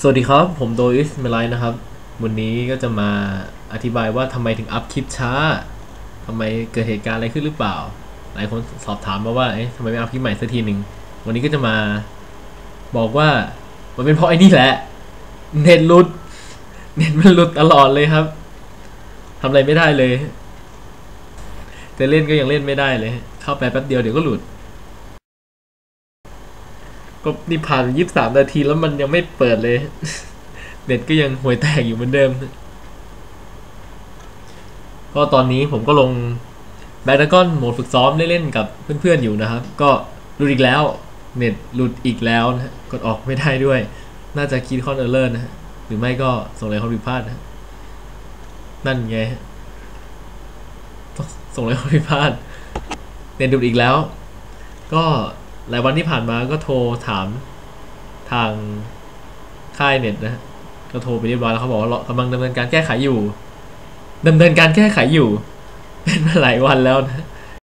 สวัสดีครับ ผมโดอิสเมลัยนะครับ วันนี้ก็จะมาอธิบายว่าทำไมถึงอัพคลิปช้าทำไมเกิดเหตุการณ์อะไรขึ้นหรือเปล่า หลายคนสอบถามมาว่าเอ๊ะทำไมไม่อัพคลิปใหม่สักทีหนึ่งวันนี้ก็จะมาบอกว่ามันเป็นเพราะไอ้นี่แหละเน็ตลุดเน็ตมันลุดตลอดเลยครับทำอะไรไม่ได้เลยจะเล่นก็ยังเล่นไม่ได้เลย เข้าไปแป๊บเดียวเดี๋ยวก็หลุด ก็นี่ผ่านยี่สิบสามนาทีแล้วมันยังไม่เปิดเลย เน็ตก็ยังห่วยแตกอยู่เหมือนเดิม ก็ตอนนี้ผมก็ลงแบดกอนโหมดฝึกซ้อมเล่นๆกับเพื่อนๆอยู่นะครับ ก็หลุดอีกแล้ว เน็ตหลุดอีกแล้วนะกดออกไม่ได้ด้วย น่าจะคีย์คอนเออร์เลอร์นะหรือไม่ก็ส่งอะไรความผิดพลาดนะนั่นไงส่งอะไรความผิดพลาดเน็ตหลุดอีกแล้ว ก็ หลายวันที่ผ่านมาก็โทรถามทางค่ายเน็ตนะ ก็โทรไปเรียบร้อยแล้วเขาบอกว่ากำลังดำเนินการแก้ไขอยู่ดำเนินการแก้ไขอยู่ เป็นมาหลายวันแล้วนะ